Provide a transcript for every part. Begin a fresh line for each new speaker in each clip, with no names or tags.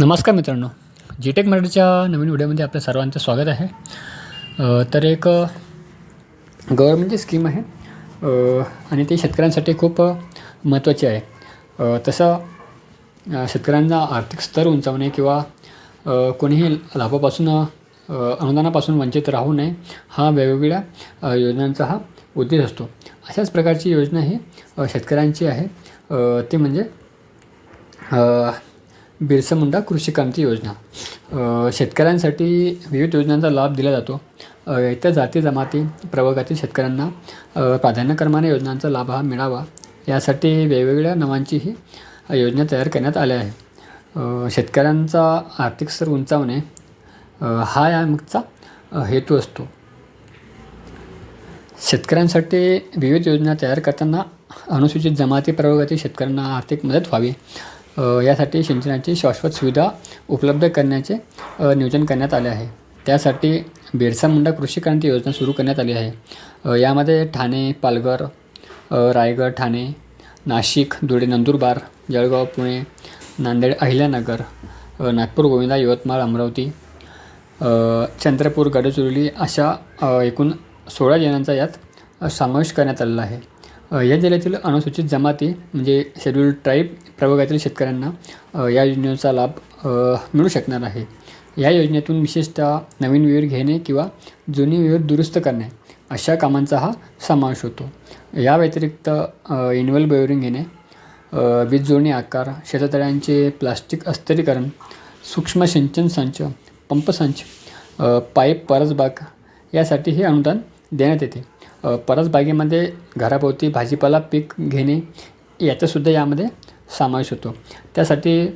नमस्कार मित्रांनो. जी टेक मराठीच्या नवीन व्हिडिओमध्ये आपल्या सर्वांचं स्वागत आहे. तर एक गव्हर्मेंटची स्कीम आहे आणि ती शेतकऱ्यांसाठी खूप महत्त्वाची आहे. तसं शेतकऱ्यांना आर्थिक स्तर उंचावणे किंवा कोणीही लाभापासून अनुदानापासून वंचित राहू नये हा वेगवेगळ्या योजनांचा हा उद्देश असतो. अशाच प्रकारची योजना ही शेतकऱ्यांची आहे. ती म्हणजे बिरसा मुंडा कृषी क्रांती योजना. शेतकऱ्यांसाठी विविध योजनांचा लाभ दिला जातो. इतर जाती जमाती प्रवर्गातील शेतकऱ्यांना प्राधान्यक्रमाने योजनांचा लाभ हा मिळावा. यासाठी वेगवेगळ्या नावांचीही योजना तयार करण्यात आल्या आहे शेतकऱ्यांचा आर्थिक स्तर उंचावणे हा यामागचा अ, हेतू असतो. शेतकऱ्यांसाठी विविध योजना तयार करताना अनुसूचित जमाती प्रवर्गातील शेतकऱ्यांना आर्थिक मदत व्हावी. यासाठी सिंचनाची शाश्वत सुविधा उपलब्ध करण्याचे नियोजन करण्यात आले आहे. त्यासाठी बिरसा मुंडा कृषी क्रांती योजना सुरू करण्यात आली आहे. यामध्ये ठाणे पालघर रायगड ठाणे नाशिक धुळे नंदुरबार जळगाव पुणे नांदेड अहिल्यानगर नागपूर गोविंदा यवतमाळ अमरावती चंद्रपूर गडचिरोली अशा एकूण सोळा जणांचा यात समावेश करण्यात आलेला आहे. या जिल्ह्यातील अनुसूचित जमाती म्हणजे शेड्यूल्ड ट्राईब प्रभागातील शेतकऱ्यांना या योजनेचा लाभ मिळू शकणार आहे. या योजनेतून विशेषतः नवीन विहीर घेणे किंवा जुनी विहीर दुरुस्त करणे अशा कामांचा हा समावेश होतो. या व्यतिरिक्त इन्वल बोअरिंग घेणे वीज जोडणी आकार शेततळ्यांचे प्लास्टिक अस्तरीकरण सूक्ष्म सिंचन संच पंप संच पाईप परसबाग यासाठी हे अनुदान देण्यात येते. परस बागेमध्ये घराभोवती भाजीपाला पीक घेणे याचासुद्धा यामध्ये समावेश होतो. त्यासाठी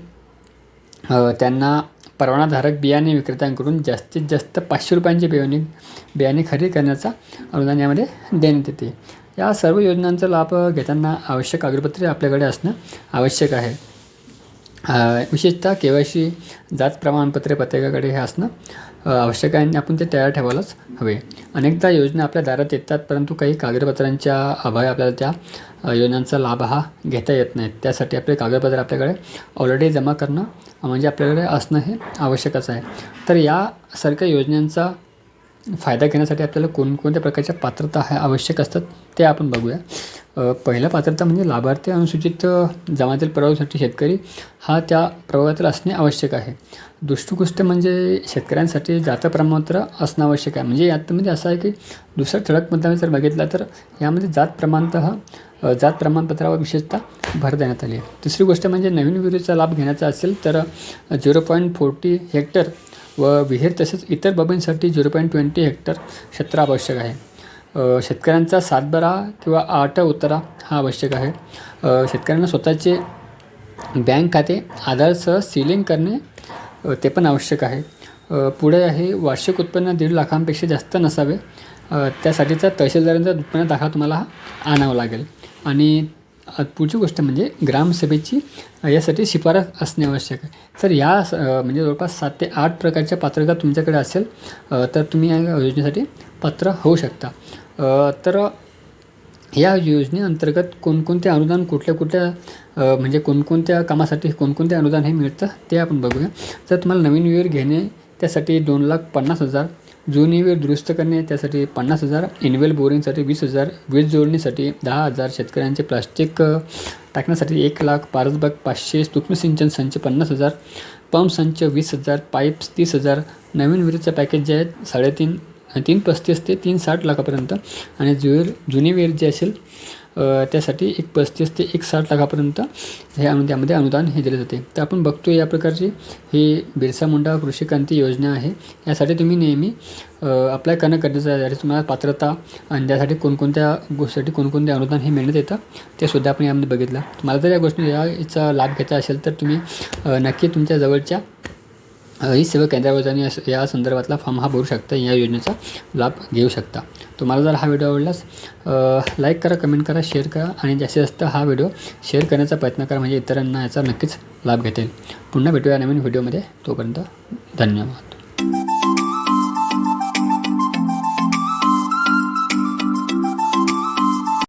त्यांना परवानाधारक बियाणे विक्रेत्यांकडून जास्तीत जास्त पाचशे रुपयांचे बियाणे बियाणे खरेदी करण्याचा अनुदान यामध्ये देण्यात येते. या सर्व योजनांचा लाभ घेताना आवश्यक कागदपत्रे आपल्याकडे असणं आवश्यक आहे. विशेषतः के वाय सी जात प्रमाणपत्रे प्रत्येकाकडे हे असणं आवश्यक आहे आणि आपण ते तयार ठेवायलाच हवे. अनेकदा योजना आपल्या दारात येतात परंतु काही कागदपत्रांच्या अभावी आपल्याला त्या योजनांचा लाभ हा घेता येत नाही. त्यासाठी आपले कागदपत्र आपल्याकडे ऑलरेडी जमा करणं म्हणजे आपल्याकडे असणं हे आवश्यकच आहे. तर यासारख्या योजनांचा फायदा घेण्यासाठी आपल्याला कोणकोणत्या प्रकारच्या पात्रता ह्या आवश्यक असतात ते आपण बघूया. पहिला पात्रता म्हणजे लाभार्थी अनुसूचित जमातील प्रवर्गासाठी शेतकरी हा त्या प्रवाहातील असणे आवश्यक आहे. दुसरी गोष्ट म्हणजे शेतकऱ्यांसाठी जात प्रमाणपत्र असणं आवश्यक आहे. म्हणजे यामध्ये असं आहे की दुसरा ठळक मुद्दा जर बघितला तर यामध्ये जात प्रमाणत हा जात प्रमाणपत्रावर विशेषतः भर देण्यात आली आहे. तिसरी गोष्ट म्हणजे नवीन विहिरीचा लाभ घेण्याचा असेल तर झिरो पॉईंट फोर्टी हेक्टर व विहीर तसेच इतर बाबींसाठी झिरो पॉईंट ट्वेंटी हेक्टर क्षेत्र आवश्यक आहे. शेतकऱ्यांचा सातबारा किंवा आठ उतारा हा आवश्यक आहे. शेतकऱ्यांना स्वतःचे बँक खाते आधारसह सिलिंग करणे ते पण आवश्यक आहे. पुढे आहे वार्षिक उत्पन्न दीड लाखांपेक्षा जास्त नसावे. त्यासाठीचा तहसीलदारांचा उत्पन्न दाखला तुम्हाला आणावा लागेल. आणि पुढची गोष्ट म्हणजे ग्रामसभेची यासाठी शिफारस असणे आवश्यक आहे. तर या स- म्हणजे जवळपास सात ते आठ प्रकारच्या पात्रता तुमच्याकडे असेल तर तुम्ही या योजनेसाठी पात्र होऊ शकता. तर या योजनेअंतर्गत कोणकोणते अनुदान कुठल्या कुठल्या म्हणजे कोणकोणत्या कामासाठी कोणकोणते अनुदान हे मिळतं ते आपण बघूया. जर तुम्हाला नवीन विहीर घेणे त्यासाठी दोन लाख पन्नास हजार जुनी विहीर दुरुस्त करणे त्यासाठी पन्नास हजार इनवेल बोरिंगसाठी वीस हजार वीज जोडणीसाठी दहा हजार शेतकऱ्यांचे प्लास्टिक टाकण्यासाठी एक लाख पारसबाग पाचशे सूक्ष्म सिंचन संच पन्नास हजार पंप संच वीस हजार पाईप्स तीस हजार नवीन विहिरीचं पॅकेज जे आहे साडेतीन तीन पस्तीस ते तीन साठ लाखापर्यंत. आणि जुवेर जुनी विहीर जे असेल त्यासाठी एक पस्तीस ते एक साठ लाखापर्यंत हे म्हणजे अनु त्यामध्ये अनुदान हे दिले जाते. तर आपण बघतो या प्रकारची ही बिरसा मुंडा कृषी क्रांती योजना आहे. यासाठी तुम्ही नेहमी अप्लाय करणं गरजेचं आहे. तुम्हाला पात्रता आणि त्यासाठी कोणकोणत्या गोष्टीसाठी कोणकोणते अनुदान हे मिळण्यात येतं ते सुद्धा आपण यामध्ये बघितलं. तुम्हाला जर या गोष्टी याचा लाभ घ्यायचा असेल तर तुम्ही नक्की तुमच्या जवळच्या ही सेवा केंद्रावर जाऊन या या संदर्भातला फॉर्म हा भरू शकता या योजनेचा लाभ घेऊ शकता. तुम्हाला जर हा व्हिडिओ आवडलास लाईक करा कमेंट करा शेअर करा आणि जास्तीत जास्त हा व्हिडिओ शेअर करण्याचा प्रयत्न करा म्हणजे इतरांना याचा नक्कीच लाभ घेता येईल पुन्हा भेटूया नवीन व्हिडिओमध्ये. तोपर्यंत धन्यवाद.